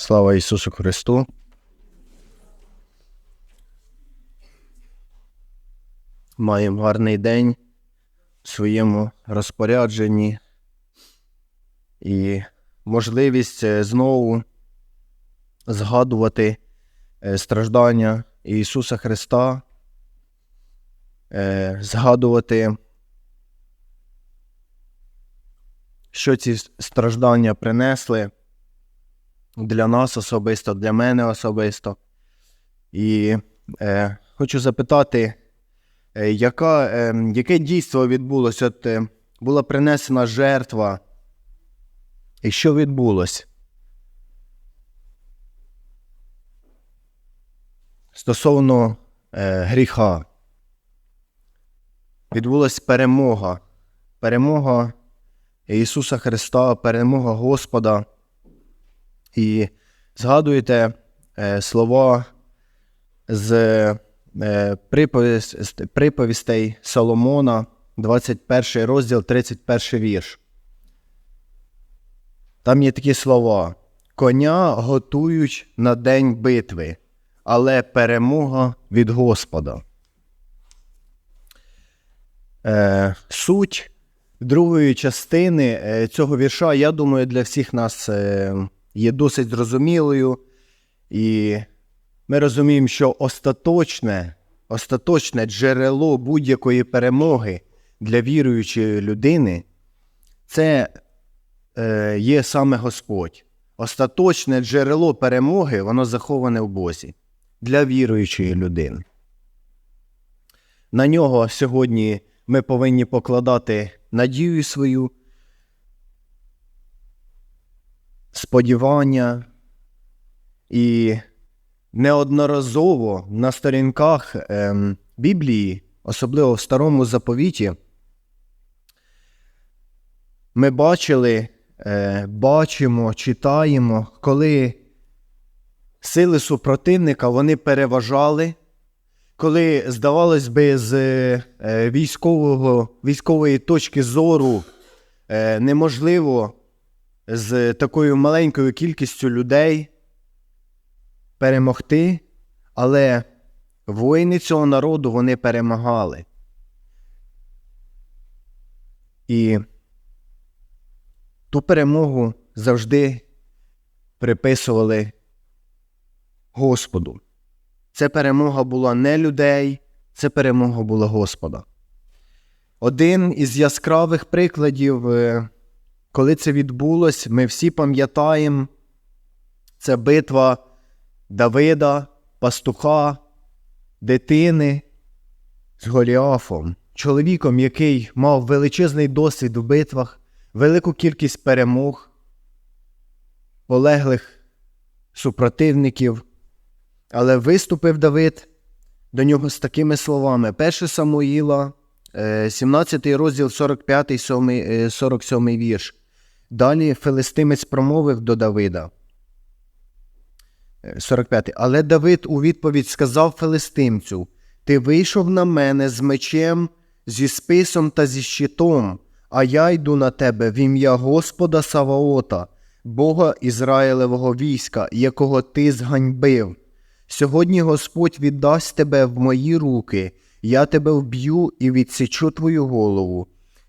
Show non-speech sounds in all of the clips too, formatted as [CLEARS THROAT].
Слава Ісусу Христу. Маємо гарний день в своєму розпорядженні і можливість е, знову згадувати е, страждання Ісуса Христа, е, згадувати, що ці страждання принесли для нас особисто, для мене особисто. І е, хочу запитати, е, яка, е, яке дійство відбулося? От е, була принесена жертва. І що відбулося? Стосовно е, гріха. Відбулася перемога. Перемога Ісуса Христа, перемога Господа. І згадуєте е, слова з е, приповіс- приповістей Соломона, 21 розділ, 31 вірш. Там є такі слова: Коня готують на день битви, але перемога від Господа. Е, суть другої частини е, цього вірша, я думаю, для всіх нас е, є досить зрозумілою. І ми розуміємо, що остаточне, остаточне джерело будь-якої перемоги для віруючої людини це е, є саме Господь. Остаточне джерело перемоги, воно заховане в Бозі для віруючої людини. На нього сьогодні ми повинні покладати надію свою, сподівання і неодноразово на сторінках ем, Біблії, особливо в Старому Заповіті, ми бачили, е, бачимо, читаємо, коли сили супротивника вони переважали, коли, здавалось би, з е, військового, військової точки зору е, неможливо з такою маленькою кількістю людей перемогти, але воїни цього народу вони перемагали. І ту перемогу завжди приписували Господу. Це перемога була не людей, це перемога була Господа. Один із яскравих прикладів, е, коли це відбулось, ми всі пам'ятаємо, це битва Давида, пастуха, дитини з Голіафом, чоловіком, який мав величезний досвід у битвах, велику кількість перемог, полеглих супротивників. Але виступив Давид до нього з такими словами: 1 Самуїла, е, 17 розділ 45, 7, е, 47 вірш. Далі Филистимець промовив до Давида. Е, 45. Але Давид у відповідь сказав Филистимцю: Ти вийшов на мене з мечем, зі списом та зі щитом, а я йду на тебе в ім'я Господа Саваота, Бога Ізраїлевого війська, якого ти зганьбив. Сьогодні Господь віддасть тебе в мої руки, я тебе вб'ю і відсічу твою голову.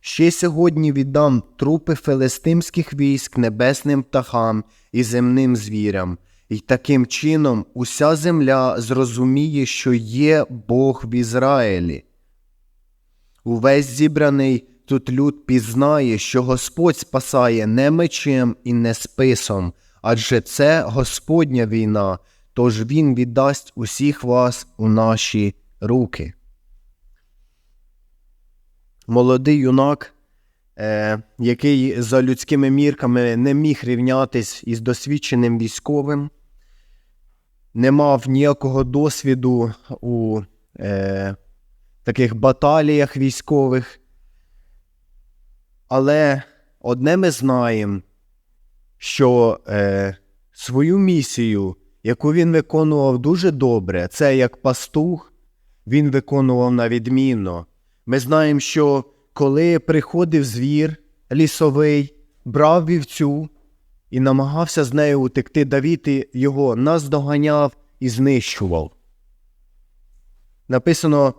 Ще сьогодні віддам трупи филистимських військ небесним птахам і земним звірям, і таким чином уся земля зрозуміє, що є Бог в Ізраїлі. Увесь зібраний тут люд пізнає, що Господь спасає не мечем і не списом, адже це Господня війна, тож Він віддасть усіх вас у наші руки. Молодий юнак, е, який за людськими мірками не міг рівнятись із досвідченим військовим, не мав ніякого досвіду у е, таких баталіях військових. Але одне ми знаємо, що е, свою місію, яку він виконував дуже добре, це як пастух, він виконував на відмінно. Ми знаємо, що коли приходив звір лісовий, брав вівцю, і намагався з нею утекти. Давід і його наздоганяв і знищував. Написано,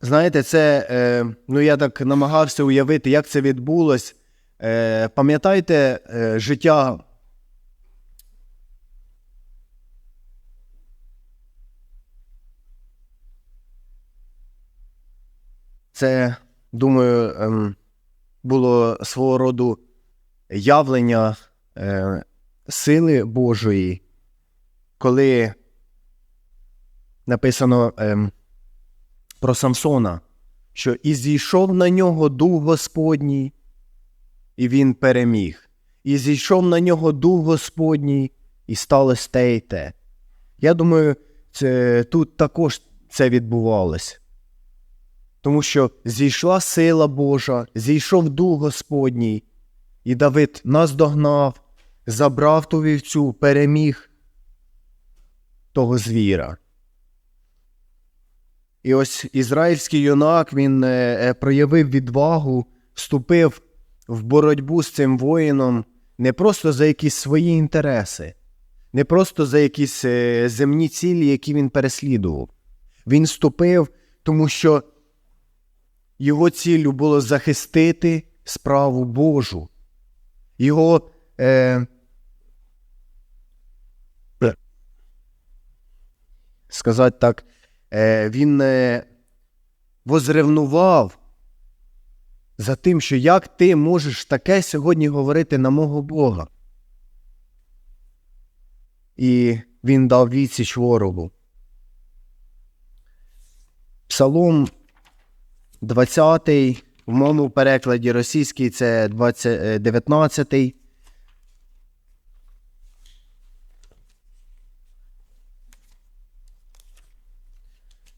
знаєте, це, е, ну я так намагався уявити, як це відбулось. Е, пам'ятаєте е, життя Це, думаю, ем, було свого роду явлення е, сили Божої, коли написано ем, про Самсона, що і зійшов на нього дух Господній, і він переміг. І зійшов на нього дух Господній, і сталося те і те. Я думаю, це, тут також це відбувалось. Тому що зійшла сила Божа, зійшов дух Господній, і Давид наздогнав, забрав ту вівцю, переміг того звіра. І ось ізраїльський юнак він е, е, проявив відвагу, вступив в боротьбу з цим воїном не просто за якісь свої інтереси, не просто за якісь е, земні цілі, які він переслідував. Він вступив, тому що його ціллю було захистити справу Божу. Його е, сказати так, е, він е, возревнував за тим, що як ти можеш таке сьогодні говорити на мого Бога. І він дав відсіч ворогу. Псалом 20, в моєму перекладі російський це 20, е, 19.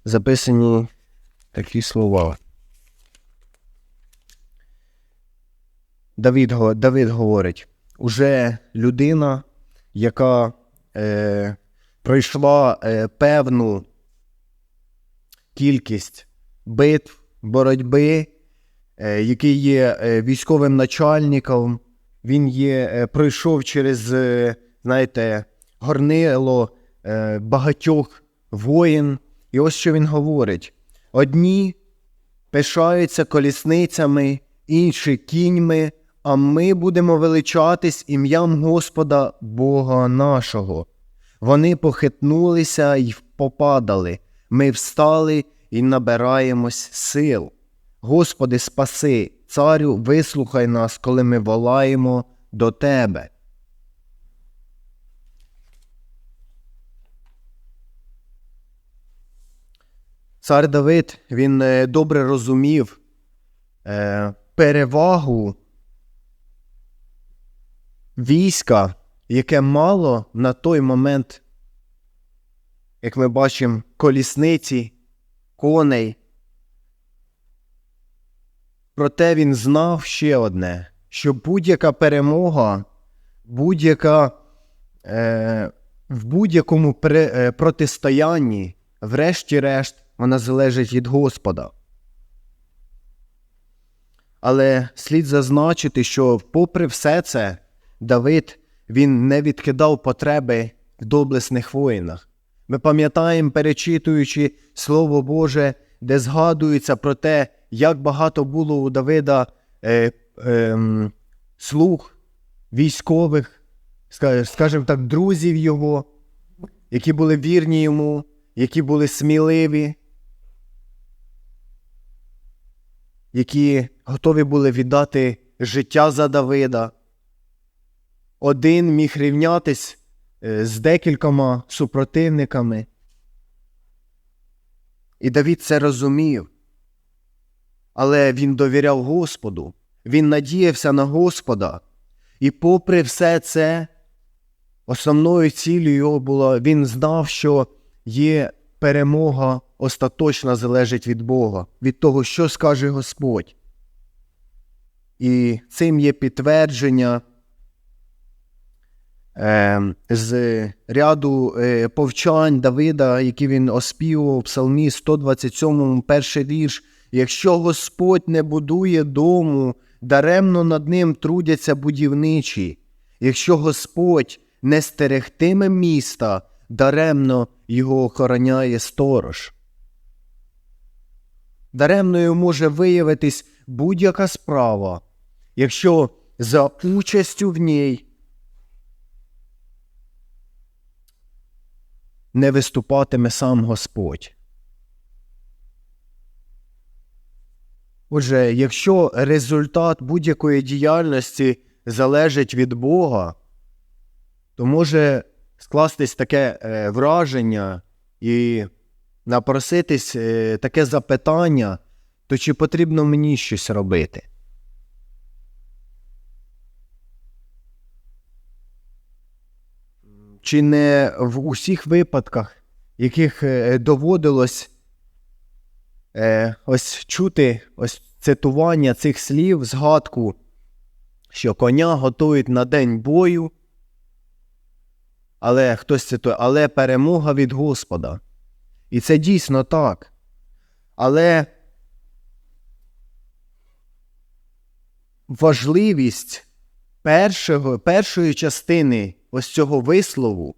Записані такі слова. Давид, Давид говорить: уже людина, яка е, пройшла е, певну кількість битв, боротьби, е, який є е, військовим начальником, він є, е, пройшов через, знаєте, горнило багатьох воїн. І ось що він говорить: одні пишаються колісницями, інші кіньми, а ми будемо величатись ім'ям Господа Бога нашого. Вони похитнулися й попадали. Ми встали і набираємось сил. Господи, спаси, царю, вислухай нас, коли ми волаємо до Тебе. Цар Давид він е, добре розумів е, перевагу війська, яке мало на той момент, як ми бачимо, колісниці, коней. Проте він знав ще одне, що будь-яка перемога, будь-яка е, в будь-якому е, протистоянні, врешті-решт, вона залежить від Господа. Але слід зазначити, що, попри все це, Давид він не відкидав потреби в доблесних воїнах. Ми пам'ятаємо, перечитуючи Слово Боже, де згадується про те, як багато було у Давида е, е, слуг, військових, скажімо так, друзів його, які були вірні йому, які були сміливі, які готові були віддати життя за Давида. Один міг рівнятись з декількома супротивниками. І Давід це розумів. Але він довіряв Господу, він надіявся на Господа. І попри все це, основною ціллю його було, він знав, що є перемога остаточна залежить від Бога, від того, що скаже Господь. І цим є підтвердження е, з ряду е, повчань Давида, які він оспівував в Псалмі 127, перший вірш. Якщо Господь не будує дому, даремно над ним трудяться будівничі. Якщо Господь не стерегтиме міста, даремно його охороняє сторож. Даремною може виявитись будь-яка справа, якщо за участю в ній не виступатиме сам Господь. Отже, якщо результат будь-якої діяльності залежить від Бога, то може скластись таке е, враження і напроситись е, таке запитання, то чи потрібно мені щось робити? Чи не в усіх випадках, яких е, доводилось е, ось чути ось цитування цих слів, згадку, що коня готують на день бою, але хтось цитує, але перемога від Господа. І це дійсно так. Але важливість першого, першої частини ось цього вислову,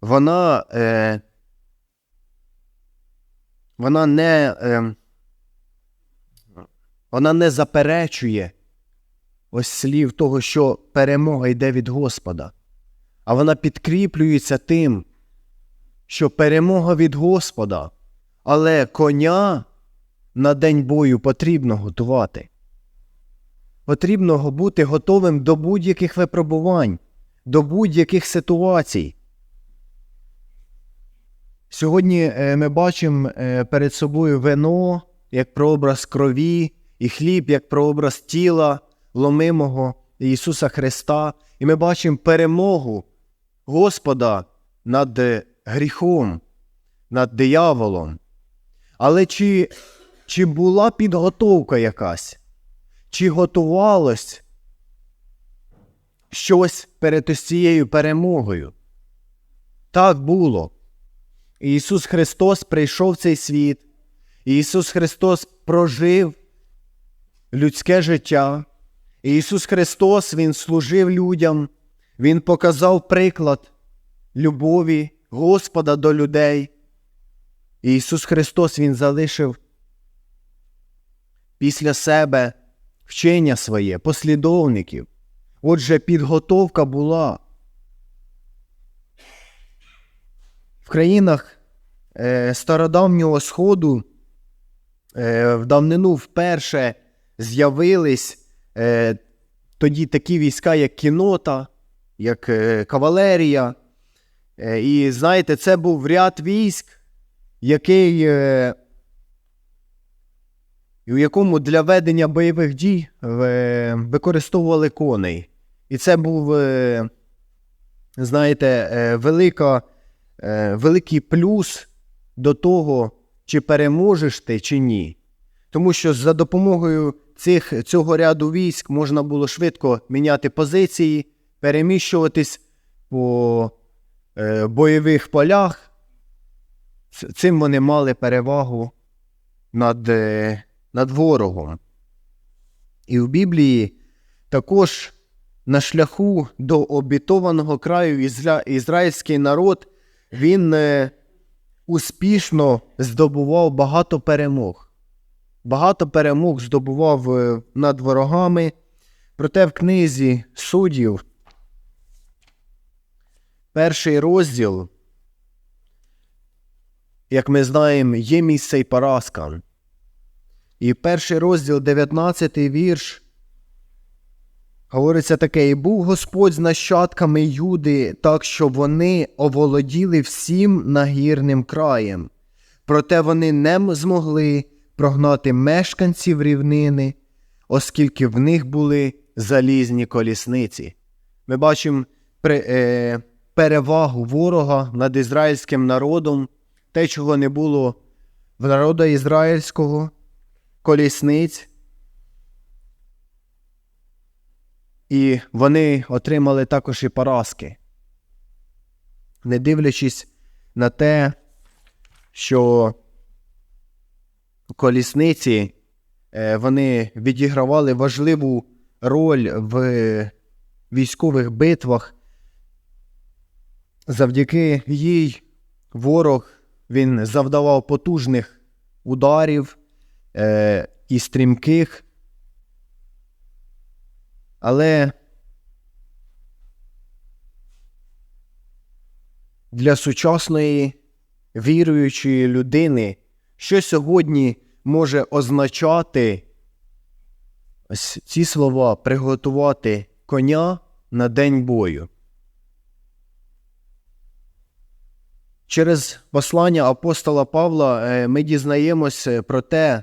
вона, е, вона не е, вона не заперечує ось слів того, що перемога йде від Господа, а вона підкріплюється тим, що перемога від Господа, але коня на день бою потрібно готувати. Потрібно бути готовим до будь-яких випробувань, до будь-яких ситуацій. Сьогодні е, ми бачимо е, перед собою вино як прообраз крові, і хліб як прообраз тіла ломимого Ісуса Христа, і ми бачимо перемогу Господа над гріхом, над дияволом. Але чи, чи була підготовка якась? Чи готувалось щось перед ось цією перемогою? Так було. Ісус Христос прийшов в цей світ, Ісус Христос прожив людське життя. Ісус Христос Він служив людям, Він показав приклад любові Господа до людей. Ісус Христос Він залишив після себе вчення своє, послідовників. Отже, підготовка була. В країнах е, стародавнього Сходу е, в давнину вперше з'явились е, тоді такі війська, як кінота, як кавалерія. І знаєте, це був ряд військ, який, е, у якому для ведення бойових дій е, використовували коней. І це був, е, знаєте, е, велика, великий плюс до того, чи переможеш ти, чи ні. Тому що за допомогою цих, цього ряду військ можна було швидко міняти позиції, переміщуватись по е, бойових полях. Цим вони мали перевагу над, е, над ворогом. І в Біблії також на шляху до обітованого краю ізра... ізраїльський народ він е, успішно здобував багато перемог багато перемог здобував е, над ворогами. Проте в книзі суддів, перший розділ, як ми знаємо, є місце й поразка. І перший розділ, 19 вірш, говориться таке: і був Господь з нащадками Юди, так що вони оволоділи всім нагірним краєм, проте вони не змогли прогнати мешканців рівнини, оскільки в них були залізні колісниці. Ми бачимо е, перевагу ворога над ізраїльським народом, те, чого не було в народу ізраїльського, колісниць. І вони отримали також і поразки, не дивлячись на те, що колісниці е, вони відігравали важливу роль в військових битвах. Завдяки їй ворог він завдавав потужних ударів е, і стрімких. Але для сучасної віруючої людини, що сьогодні може означати ось ці слова приготувати коня на день бою. Через послання апостола Павла е, ми дізнаємося про те,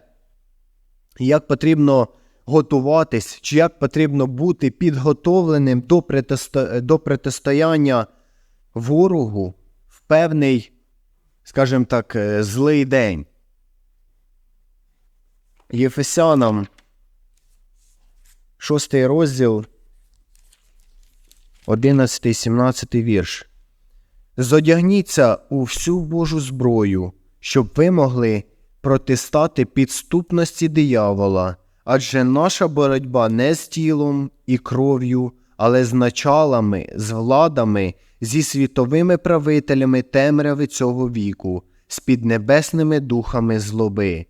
як потрібно готуватись, чи як потрібно бути підготовленим до, протисто... до протистояння ворогу в певний, скажімо так, е, злий день. Єфесянам, шостий розділ, 11-17 вірш. Зодягніться у всю Божу зброю, щоб ви могли протистати підступності диявола, адже наша боротьба не з тілом і кров'ю, але з началами, з владами, зі світовими правителями темряви цього віку, з піднебесними духами злоби.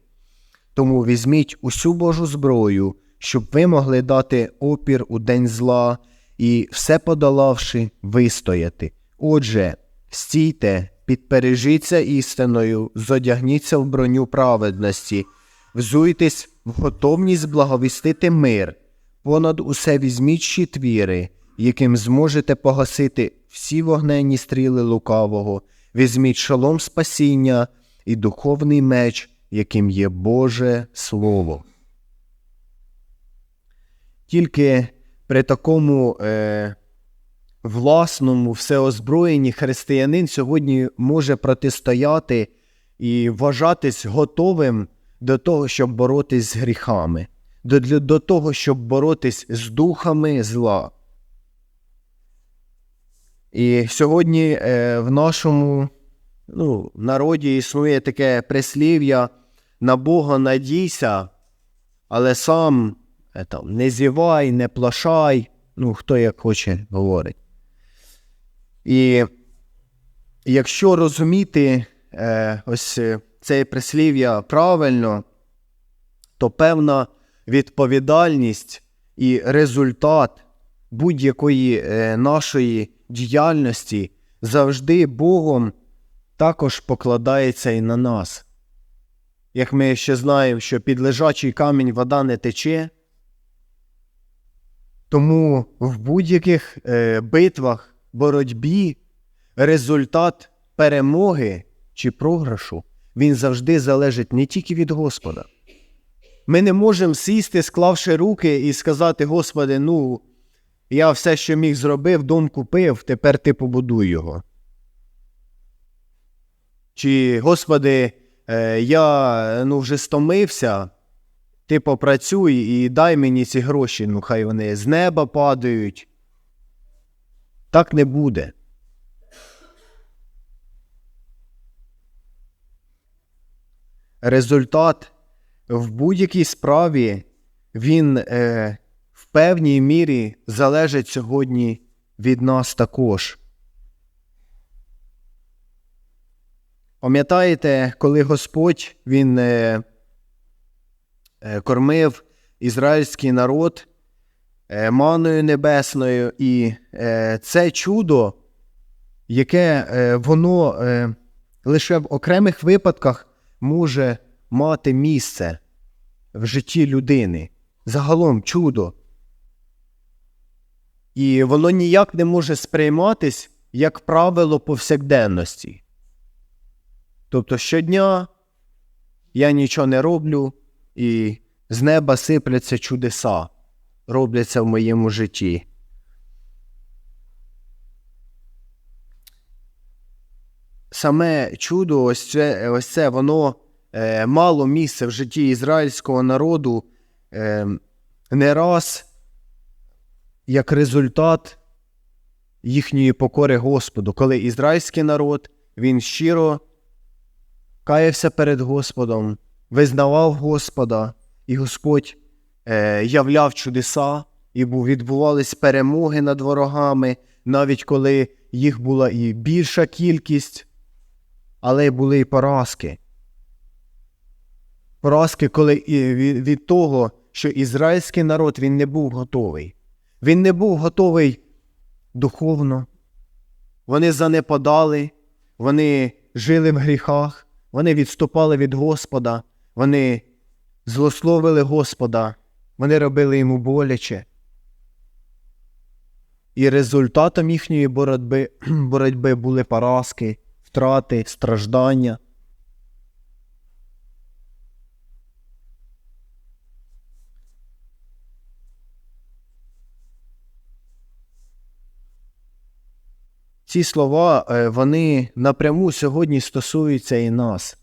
Тому візьміть усю Божу зброю, щоб ви могли дати опір у день зла і, все подолавши, вистояти. Отже, стійте, підпережіться істиною, зодягніться в броню праведності, взуйтесь в готовність благовістити мир, понад усе візьміть щитвіри, яким зможете погасити всі вогненні стріли лукавого, візьміть шолом спасіння і духовний меч, яким є Боже Слово. Тільки при такому е, власному всеозброєнні християнин сьогодні може протистояти і вважатись готовим до того, щоб боротись з гріхами, до, до того, щоб боротись з духами зла. І сьогодні е, в нашому ну, народі існує таке прислів'я на Бога надійся, але сам е, там, не зівай, не плашай, ну, хто як хоче говорить. І якщо розуміти е, ось це прислів'я правильно, то певна відповідальність і результат будь-якої е, нашої діяльності завжди Богом також покладається і на нас. Як ми ще знаємо, що під лежачий камінь вода не тече, тому в будь-яких е, битвах, боротьбі результат перемоги чи програшу він завжди залежить не тільки від Господа. Ми не можемо сісти, склавши руки, і сказати: Господи, ну, я все, що міг зробив, дом купив, тепер ти побудуй його. Чи, Господи, е, я ну, вже стомився, ти попрацюй і дай мені ці гроші, ну хай вони з неба падають. Так не буде. Результат в будь-якій справі він е, в певній мірі залежить сьогодні від нас також. Пам'ятаєте, коли Господь він е, е, кормив ізраїльський народ маною небесною, і е, це чудо, яке е, воно е, лише в окремих випадках може мати місце в житті людини. Загалом чудо. І воно ніяк не може сприйматись як правило повсякденності. Тобто щодня я нічого не роблю, і з неба сипляться чудеса, робляться в моєму житті. Саме чудо, ось це, ось це воно е, мало місце в житті ізраїльського народу е, не раз як результат їхньої покори Господу, коли ізраїльський народ він щиро каявся перед Господом, визнавав Господа, і Господь являв чудеса і відбувались перемоги над ворогами, навіть коли їх була і більша кількість, але були і поразки. Поразки, коли від того, що ізраїльський народ він не був готовий. Він не був готовий духовно. Вони занепадали, вони жили в гріхах, вони відступали від Господа, вони злословили Господа, вони робили йому боляче. І результатом їхньої боротьби, [CLEARS THROAT] боротьби були поразки, втрати, страждання. Ці слова, е, вони напряму сьогодні стосуються і нас,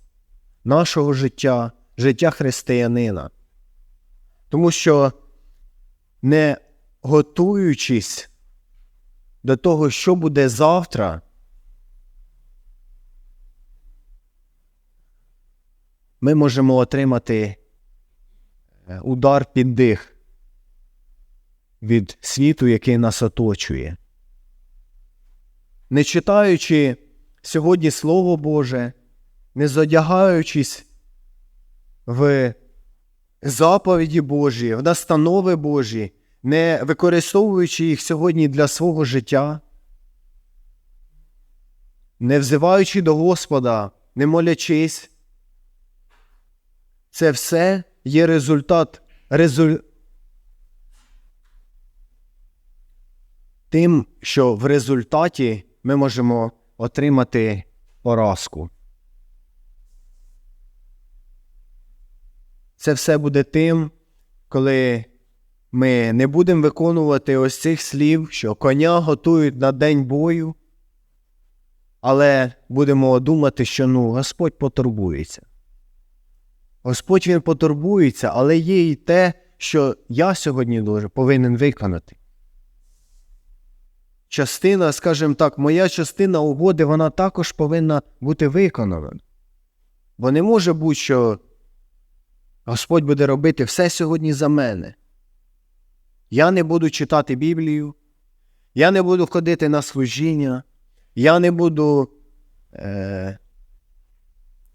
нашого життя, життя християнина. Тому що, не готуючись до того, що буде завтра, ми можемо отримати е, удар під дих від світу, який нас оточує. Не читаючи сьогодні Слово Боже, не задягаючись в заповіді Божі, в настанови Божі, не використовуючи їх сьогодні для свого життя, не взиваючи до Господа, не молячись, це все є результат, резуль... тим, що в результаті ми можемо отримати поразку. Це все буде тим, коли ми не будемо виконувати ось цих слів, що коня готують на день бою, але будемо думати, що ну, Господь потурбується. Господь Він потурбується, але є і те, що я сьогодні дуже повинен виконати частина, скажімо так, моя частина угоди, вона також повинна бути виконана. Бо не може бути, що Господь буде робити все сьогодні за мене. Я не буду читати Біблію, я не буду ходити на служіння, я не буду е,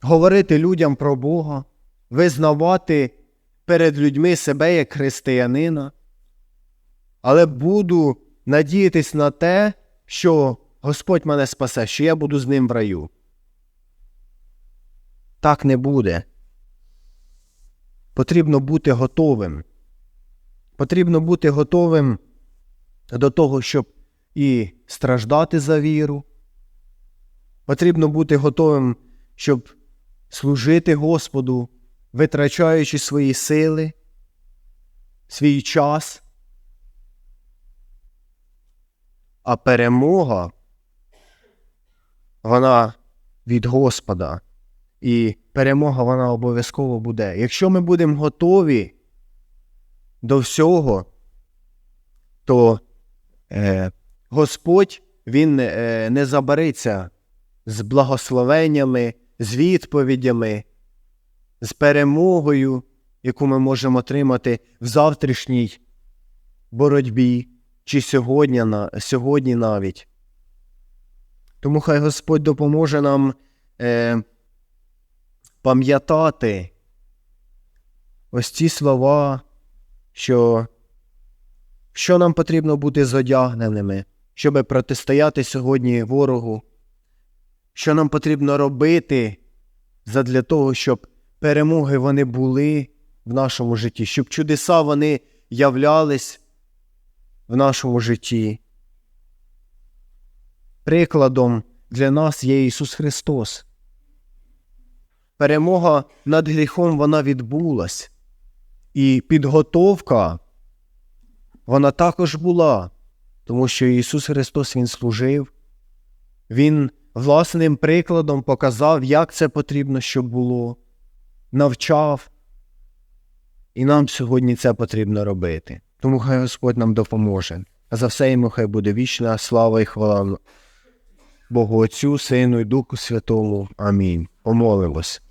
говорити людям про Бога, визнавати перед людьми себе як християнина, але буду надіятись на те, що Господь мене спасе, що я буду з ним в раю. Так не буде. Потрібно бути готовим. Потрібно бути готовим до того, щоб і страждати за віру. Потрібно бути готовим, щоб служити Господу, витрачаючи свої сили, свій час. А перемога, вона від Господа. І перемога вона обов'язково буде. Якщо ми будемо готові до всього, то е, Господь Він е, не забариться з благословеннями, з відповідями, з перемогою, яку ми можемо отримати в завтрашній боротьбі чи сьогодні, сьогодні навіть. Тому хай Господь допоможе нам е, пам'ятати ось ці слова, що що нам потрібно бути зодягненими, щоб протистояти сьогодні ворогу, що нам потрібно робити задля того, щоб перемоги вони були в нашому житті, щоб чудеса вони являлись в нашому житті. Прикладом для нас є Ісус Христос. Перемога над гріхом вона відбулась, і підготовка вона також була, тому що Ісус Христос Він служив, Він власним прикладом показав, як це потрібно, щоб було, навчав. І нам сьогодні це потрібно робити. Тому хай Господь нам допоможе. А за все йому хай буде вічна слава і хвала Богу Отцю, Сину і Духу Святому. Амінь. Помолимось.